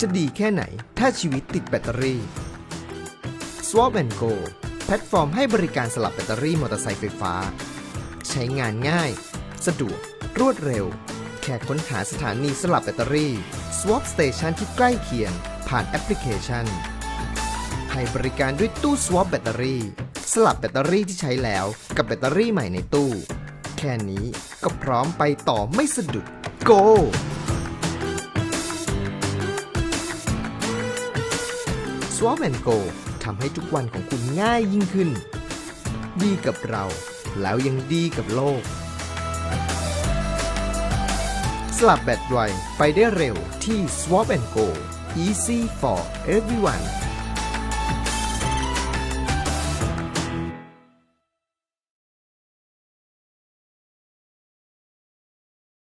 จะดีแค่ไหนถ้าชีวิตติดแบตเตอรี่ Swap and Go แพลตฟอร์มให้บริการสลับแบตเตอรี่มอเตอร์ไซค์ไฟฟ้า ใช้งานง่าย สะดวก รวดเร็ว แค่ค้นหาสถานีสลับแบตเตอรี่ Swap Station ที่ใกล้เคียง ผ่านแอปพลิเคชัน ให้บริการด้วยตู้ swap แบตเตอรี่ สลับแบตเตอรี่ที่ใช้แล้ว กับแบตเตอรี่ใหม่ในตู้ แค่นี้ก็พร้อมไปต่อไม่สะดุด Go Swap Go ทำให้ทุกวันของคุณง่ายยิ่งขึ้น ดีกับเรา แล้วยังดีกับโลก สลับแบตไวไปได้เร็วที่ Swap Go Easy for everyone